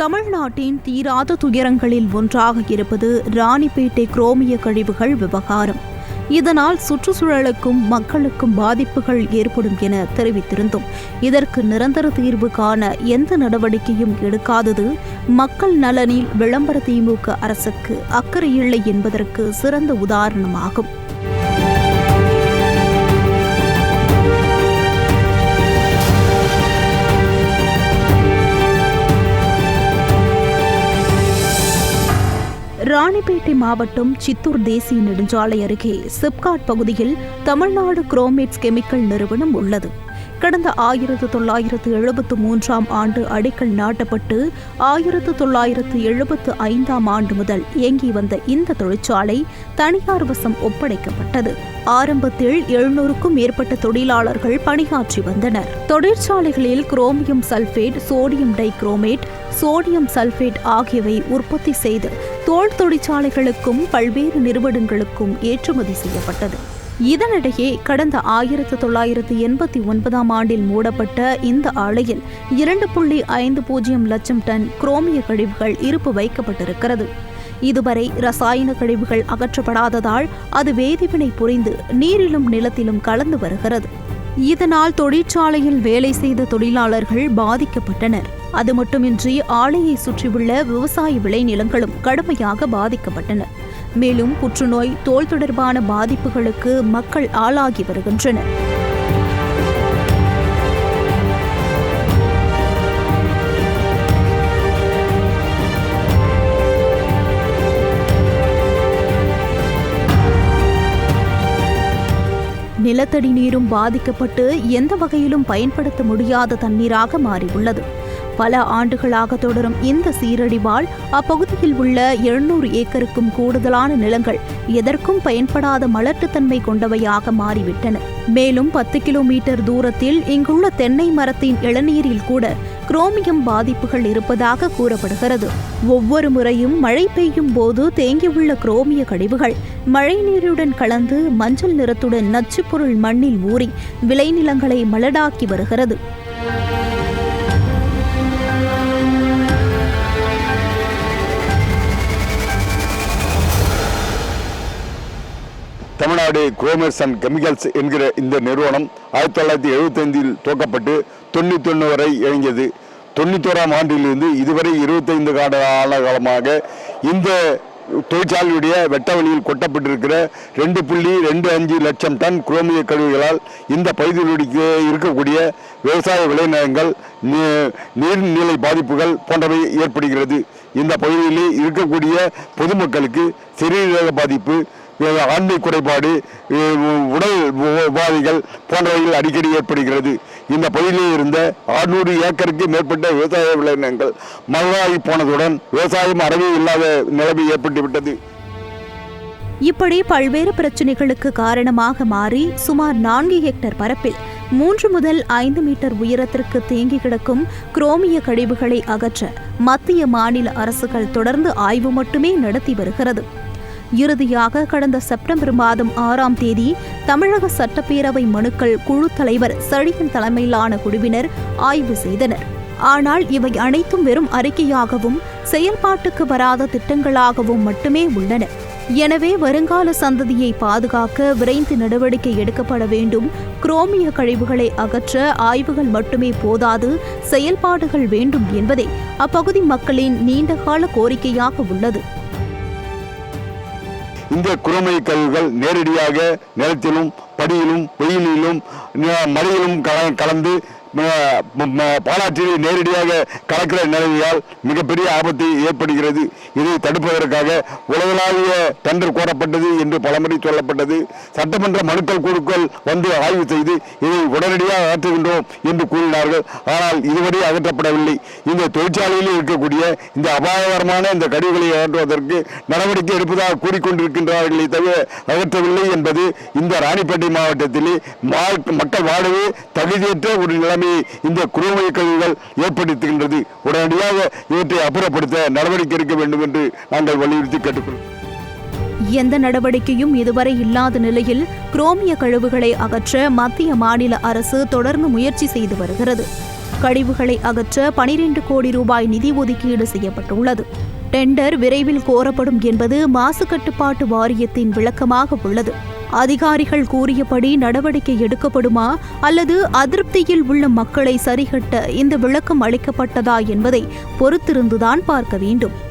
தமிழ்நாட்டின் தீராத துயரங்களில் ஒன்றாக இருப்பது ராணிப்பேட்டை குரோமிய கழிவுகள் விவகாரம். இதனால் சுற்றுச்சூழலுக்கும் மக்களுக்கும் பாதிப்புகள் ஏற்படும் என தெரிவித்திருந்தோம். இதற்கு நிரந்தர தீர்வு காண எந்த நடவடிக்கையும் எடுக்காதது மக்கள் நலனில் விளம்பர திமுக அரசுக்கு அக்கறையில்லை என்பதற்கு சிறந்த உதாரணமாகும். ராணிப்பேட்டை மாவட்டம் சித்தூர் தேசிய நெடுஞ்சாலை அருகே சிப்காட் பகுதியில் தமிழ்நாடு குரோமேட்ஸ் கெமிக்கல் நிறுவனம் உள்ளது. கடந்த ஆயிரத்து தொள்ளாயிரத்து எழுபத்து மூன்றாம் ஆண்டு அடிக்கல் நாட்டப்பட்டு ஆயிரத்து தொள்ளாயிரத்து எழுபத்து ஐந்தாம் ஆண்டு முதல் இயங்கி வந்த இந்த தொழிற்சாலை தனியார் வசம் ஒப்படைக்கப்பட்டது. ஆரம்பத்தில் எழுநூறுக்கும் மேற்பட்ட தொழிலாளர்கள் பணியாற்றி வந்தனர். தொழிற்சாலைகளில் chromium sulphate sodium dichromate sodium sulphate ஆகியவை உற்பத்தி செய்து தோல் தொழிற்சாலைகளுக்கும் பல்வேறு நிறுவனங்களுக்கும் ஏற்றுமதி செய்யப்பட்டது. இதனிடையே கடந்த ஆயிரத்து தொள்ளாயிரத்து எண்பத்தி ஒன்பதாம் ஆண்டில் மூடப்பட்ட இந்த ஆலையில் இரண்டு புள்ளி ஐந்து பூஜ்ஜியம் லட்சம் டன் குரோமிய கழிவுகள் இருப்பு வைக்கப்பட்டிருக்கிறது. இதுவரை ரசாயன கழிவுகள் அகற்றப்படாததால் அது வேதிவினை புரிந்து நீரிலும் நிலத்திலும் கலந்து வருகிறது. இதனால் தொழிற்சாலையில் வேலை செய்த தொழிலாளர்கள் பாதிக்கப்பட்டனர். அது மட்டுமின்றி ஆலையை சுற்றியுள்ள விவசாய விளைநிலங்களும் கடுமையாக பாதிக்கப்பட்டன. மேலும் புற்றுநோய் தோல் தொடர்பான பாதிப்புகளுக்கு மக்கள் ஆளாகி வருகின்றனர். நிலத்தடி நீரும் பாதிக்கப்பட்டு எந்த வகையிலும் பயன்படுத்த முடியாத தண்ணீராக மாறியுள்ளது. பல ஆண்டுகளாக தொடரும் இந்த சீரழிவால் அப்பகுதியில் உள்ள எழுநூறு ஏக்கருக்கும் கூடுதலான நிலங்கள் எதற்கும் பயன்படாத மலட்டுத்தன்மை கொண்டவையாக மாறிவிட்டன. மேலும் பத்து கிலோமீட்டர் தூரத்தில் இங்குள்ள தென்னை மரத்தின் இளநீரில் கூட குரோமியம் பாதிப்புகள் இருப்பதாக கூறப்படுகிறது. ஒவ்வொரு முறையும் மழை பெய்யும் போது தேங்கியுள்ள குரோமிய கழிவுகள் மழைநீருடன் கலந்து மஞ்சள் நிறத்துடன் நச்சுப்பொருள் மண்ணில் ஊறி விளைநிலங்களை மலடாக்கி வருகிறது. தமிழ்நாடு குரோமர்ஸ் அண்ட் கெமிக்கல்ஸ் என்கிற இந்த நிறுவனம் ஆயிரத்தி தொள்ளாயிரத்தி எழுபத்தைந்தில் துவக்கப்பட்டு தொண்ணூத்தொன்று வரை இயங்கியது. தொண்ணூத்தோராம் ஆண்டிலிருந்து இதுவரை இருபத்தைந்து கால காலமாக இந்த தொழிற்சாலையுடைய வெட்ட வழியில் கொட்டப்பட்டிருக்கிற ரெண்டு புள்ளி ரெண்டு அஞ்சு லட்சம் டன் குரோமிய கழிவுகளால் இந்த பகுதிகளுக்கு இருக்கக்கூடிய விவசாய விளைநிலங்கள் நீ- நீர்நிலை பாதிப்புகள் போன்றவை ஏற்படுகிறது. இந்த பகுதியில் இருக்கக்கூடிய பொதுமக்களுக்கு சிறுநீரக பாதிப்பு ஆண்மை குறைபாடு உடல் உபாதைகள் போன்றவைகள் அடிக்கடி ஏற்படுகிறது. இந்த பகுதியில் இருந்த 600 ஏக்கருக்கு மேற்பட்ட விவசாய விளைநிலங்கள் மழாகி போனதுடன் விவசாயம் அறவே இல்லாத நிலைமை ஏற்பட்டுவிட்டது இப்படி பல்வேறு பிரச்சனைகளுக்கு காரணமாக மாறி சுமார் நான்கு ஹெக்டர் பரப்பில் மூன்று முதல் ஐந்து மீட்டர் உயரத்திற்கு தேங்கி கிடக்கும் குரோமிய கழிவுகளை அகற்ற மத்திய மாநில அரசுகள் தொடர்ந்து ஆய்வு மட்டுமே நடத்தி வருகிறது. இறுதியாக கடந்த செப்டம்பர் மாதம் ஆறாம் தேதி தமிழக சட்டப்பேரவை மனுக்கள் குழு தலைவர் சழியன் தலைமையிலான குழுவினர் ஆய்வு செய்தனர். ஆனால் இவை அனைத்தும் வெறும் அறிக்கையாகவும் செயல்பாட்டுக்கு வராத திட்டங்களாகவும் மட்டுமே உள்ளன. எனவே வருங்கால சந்ததியை பாதுகாக்க விரைந்து நடவடிக்கை எடுக்கப்பட வேண்டும். குரோமிய கழிவுகளை அகற்ற ஆய்வுகள் மட்டுமே போதாது செயல்பாடுகள் வேண்டும் என்பதே அப்பகுதி மக்களின் நீண்டகால கோரிக்கையாக உள்ளது. இந்த குரோமை கழிவுகள் நேரடியாக நிலத்திலும் படியிலும் வெயிலிலும் மழையிலும் கல- கலந்து பாலாற்றில் நேரடியாக கலக்கிற நிலையால் மிகப்பெரிய ஆபத்து ஏற்படுகிறது. இதை தடுப்பதற்காக உலகளாவிய டெண்டர் கோரப்பட்டது என்று பலமுறை சொல்லப்பட்டது. சட்டமன்ற மனுக்கள் குழுக்கள் வந்து ஆய்வு செய்து இதை உடனடியாக அகற்றுகின்றோம் என்று கூறினார்கள். ஆனால் இதுவரை அகற்றப்படவில்லை. இந்த தொழிற்சாலையில் இருக்கக்கூடிய இந்த அபாயகரமான இந்த கழிவுகளை அகற்றுவதற்கு நடவடிக்கை எடுப்பதாக கூறிக்கொண்டிருக்கின்றார்களே தவிர அகற்றவில்லை என்பது இந்த ராணிப்பேட்டை மாவட்டத்திலே மக்கள் வாழவே தகுதியற்ற ஒரு நிலைமையை இந்த குறுமை கழிவுகள் ஏற்படுத்துகின்றது. உடனடியாக இவற்றை அப்புறப்படுத்த நடவடிக்கை எடுக்க வேண்டும் என்று நாங்கள் வலியுறுத்தி கேட்டுக்கொள்கிறோம். எந்த நடவடிக்கையும் இதுவரை இல்லாத நிலையில் குரோமிய கழிவுகளை அகற்ற மத்திய மாநில அரசு தொடர்ந்து முயற்சி செய்து வருகிறது. கழிவுகளை அகற்ற பனிரெண்டு கோடி ரூபாய் நிதி ஒதுக்கீடு செய்யப்பட்டுள்ளது. டெண்டர் விரைவில் கோரப்படும் என்பது மாசு கட்டுப்பாட்டு வாரியத்தின் விளக்கமாக உள்ளது. அதிகாரிகள் கூறியபடி நடவடிக்கை எடுக்கப்படுமா அல்லது அதிருப்தியில் உள்ள மக்களை சரிகட்ட இந்த விளக்கம் அளிக்கப்பட்டதா என்பதை பொறுத்திருந்துதான் பார்க்க வேண்டும்.